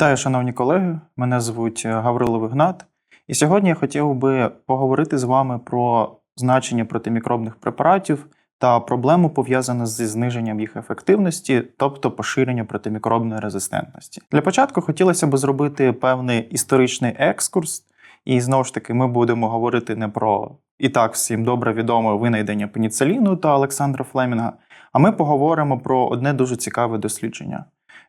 Вітаю, шановні колеги. Мене звуть е, Гаврилов Ігнат. І сьогодні я хотів би поговорити з вами про значення протимікробних препаратів та проблему пов'язану зі зниженням їх ефективності, тобто поширення протимікробної резистентності. Для початку хотілося б зробити певний історичний екскурс, і знову ж таки, ми будемо говорити не про і так всім добре відоме винайдення пеніциліну та Олександра Флемінга, а ми поговоримо про одне дуже цікаве дослідження.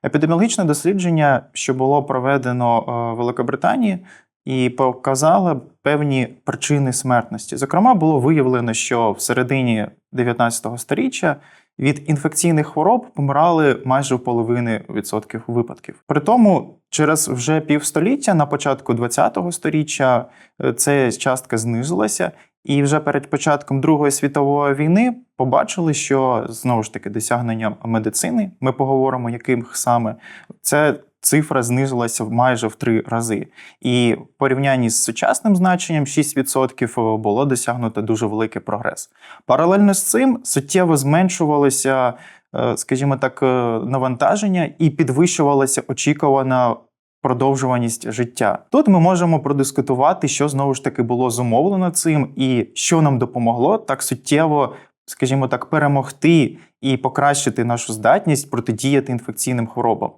Епідеміологічне дослідження, що було проведено е, в Великобританії, і показало певні причини смертності. Зокрема, було виявлено, що в середині 19 століття від інфекційних хвороб помирали майже в половини відсотків випадків. При тому, через вже півстоліття, на початку 20-го століття, е, ця частка знизилася. І вже перед початком Другої світової війни побачили, що знову ж таки досягненням медицини, ми поговоримо, яким саме це цифра знизилася майже в три рази. І в порівнянні з сучасним значенням 6% було досягнуто дуже великий прогрес. Паралельно з цим суттєво зменшувалося, е, скажімо так, е, навантаження і підвищувалася очікувана продовжуваність життя. Тут ми можемо продискутувати, що знову ж таки було зумовлено цим, і що нам допомогло так суттєво, скажімо так, перемогти і покращити нашу здатність протидіяти інфекційним хворобам.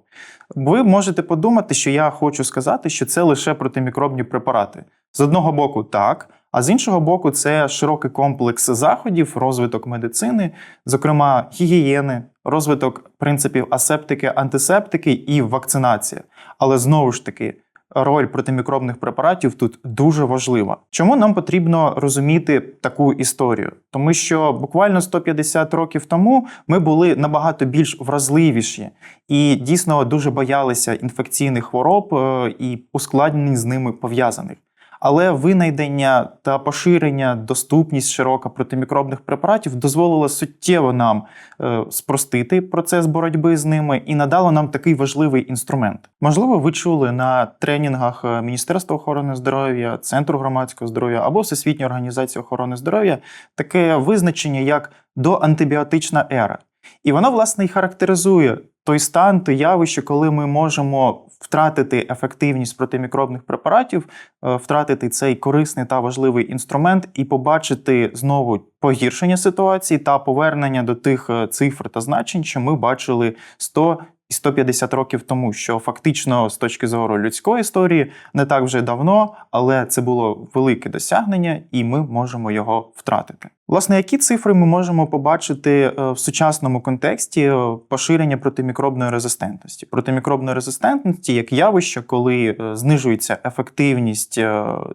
Ви можете подумати, що я хочу сказати, що це лише протимікробні препарати. З одного боку, так. А з іншого боку, це широкий комплекс заходів, розвиток медицини, зокрема гігієни, розвиток принципів асептики, антисептики і вакцинація. Але знову ж таки, роль протимікробних препаратів тут дуже важлива. Чому нам потрібно розуміти таку історію? Тому що буквально 150 років тому ми були набагато більш вразливіші і дійсно дуже боялися інфекційних хвороб е, і ускладнень з ними пов'язаних. Але винайдення та поширення, доступність широка протимікробних препаратів дозволило суттєво нам е, спростити процес боротьби з ними і надало нам такий важливий інструмент. Можливо, ви чули на тренінгах е, Міністерства охорони здоров'я, Центру громадського здоров'я або Всесвітньої організації охорони здоров'я таке визначення як доантибіотична ера. І воно, власне, і характеризує той стан, те явище, коли ми можемо втратити ефективність протимікробних препаратів, е, втратити цей корисний та важливий інструмент і побачити знову погіршення ситуації та повернення до тих е, цифр та значень, що ми бачили 100 і 150 років тому, що фактично з точки зору людської історії не так вже давно, але це було велике досягнення, і ми можемо його втратити. Власне, які цифри ми можемо побачити е, в сучасному контексті е, поширення протимікробної резистентності? Протимікробної резистентності як явище, коли е, знижується ефективність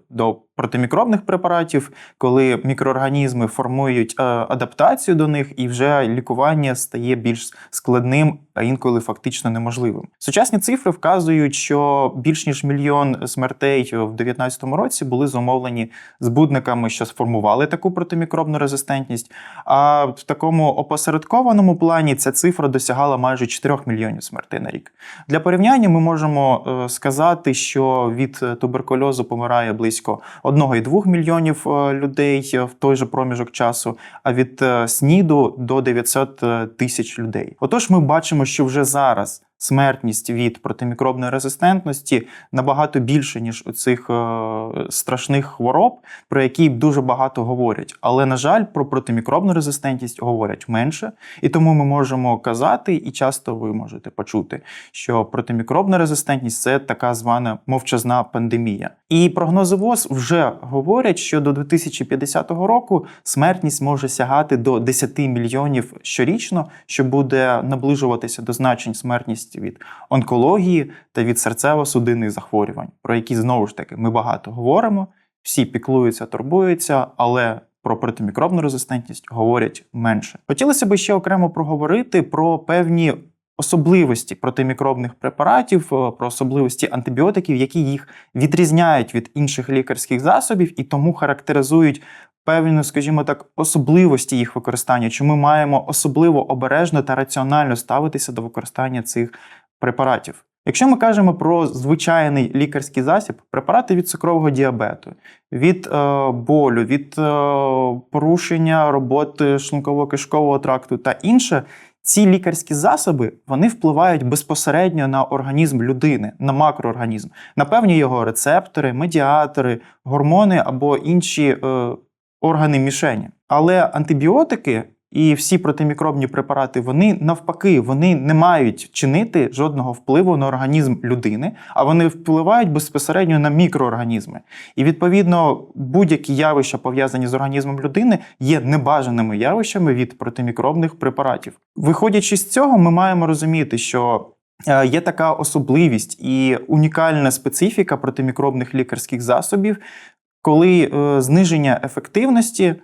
до протимікробних препаратів, коли мікроорганізми формують адаптацію до них, і вже лікування стає більш складним, а інколи фактично неможливим. Сучасні цифри вказують, що більш ніж мільйон смертей в 2019 році були зумовлені збудниками, що сформували таку протимікробну резистентність. А в такому опосередкованому плані ця цифра досягала майже 4 мільйонів смертей на рік. Для порівняння ми можемо е, сказати, що від туберкульозу помирає близько 1,2 мільйонів е, людей в той же проміжок часу, а від е, СНІДу до 900 тисяч людей. Отож, ми бачимо, що вже зараз смертність від протимікробної резистентності набагато більше, ніж у цих е, страшних хвороб, про які дуже багато говорять. Але, на жаль, про протимікробну резистентність говорять менше, і тому ми можемо казати, і часто ви можете почути, що протимікробна резистентність це така звана мовчазна пандемія. І прогнози ВОЗ вже говорять, що до 2050 року смертність може сягати до 10 мільйонів щорічно, що буде наближуватися до значень смертність від онкології та від серцево-судинних захворювань, про які знову ж таки ми багато говоримо, всі піклуються, турбуються, але про протимікробну резистентність говорять менше. Хотілося б ще окремо проговорити про певні. Особливості протимікробних препаратів, е, про особливості антибіотиків, які їх відрізняють від інших лікарських засобів і тому характеризують певні, скажімо так, особливості їх використання, чи ми маємо особливо обережно та раціонально ставитися до використання цих препаратів. Якщо ми кажемо про звичайний лікарський засіб, препарати від цукрового діабету, від е, болю, від е, порушення роботи шлунково-кишкового тракту та інше, ці лікарські засоби вони впливають безпосередньо на організм людини, на макроорганізм, на певні його рецептори, медіатори, гормони або інші е, органи мішені. Але антибіотики і всі протимікробні препарати, вони навпаки, вони не мають чинити жодного впливу на організм людини, а вони впливають безпосередньо на мікроорганізми. І відповідно будь-які явища, пов'язані з організмом людини, є небажаними явищами від протимікробних препаратів. Виходячи з цього, ми маємо розуміти, що е, є така особливість і унікальна специфіка протимікробних лікарських засобів, коли е, зниження ефективності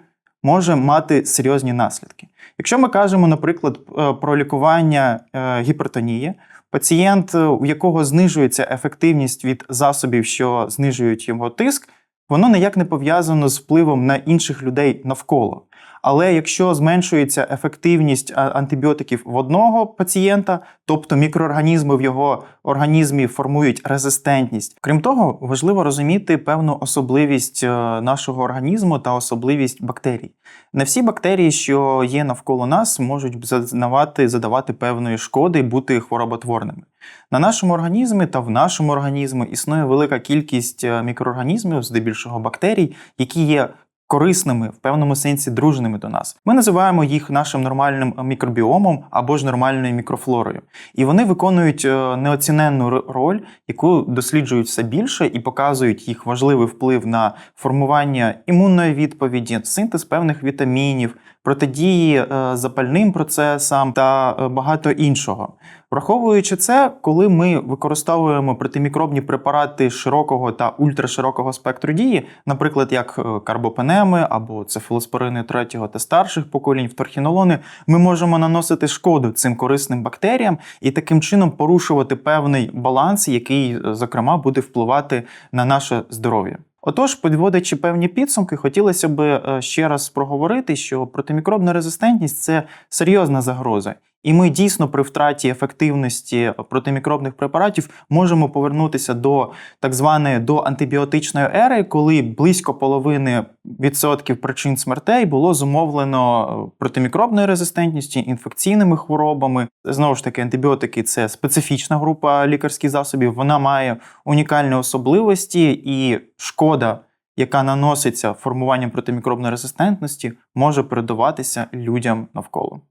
може мати серйозні наслідки. Якщо ми кажемо, наприклад, е, про лікування е, гіпертонії, пацієнт, е, у якого знижується ефективність від засобів, що знижують його тиск, воно ніяк не пов'язано з впливом на інших людей навколо. Але якщо зменшується ефективність антибіотиків в одного пацієнта, тобто мікроорганізми в його організмі формують резистентність. Крім того, важливо розуміти певну особливість е, нашого організму та особливість бактерій. Не всі бактерії, що є навколо нас, можуть зазнавати, задавати певної шкоди і бути хвороботворними. На нашому організмі та в нашому організмі існує велика кількість е, мікроорганізмів, здебільшого бактерій, які є корисними, в певному сенсі дружними до нас. Ми називаємо їх нашим нормальним мікробіомом або ж нормальною мікрофлорою. І вони виконують е, неоціненну роль, яку досліджують все більше і показують їх важливий вплив на формування імунної відповіді, синтез певних вітамінів, протидії е, запальним процесам та е, багато іншого. Враховуючи це, коли ми використовуємо протимікробні препарати широкого та ультраширокого спектру дії, наприклад, як е, карбопенеми або цефалоспорини третього та старших поколінь, вторхінолони, ми можемо наносити шкоду цим корисним бактеріям і таким чином порушувати певний баланс, який, е, зокрема, буде впливати на наше здоров'я. Отож, підводячи певні підсумки, хотілося б е, ще раз проговорити, що протимікробна резистентність це серйозна загроза. І ми дійсно при втраті ефективності протимікробних препаратів можемо повернутися до так званої до антибіотичної ери, коли близько половини відсотків причин смертей було зумовлено протимікробною резистентністю, інфекційними хворобами. Знову ж таки, антибіотики це специфічна група лікарських засобів. Вона має унікальні особливості і шкода. Яка наноситься формуванням протимікробної резистентності, може передаватися людям навколо.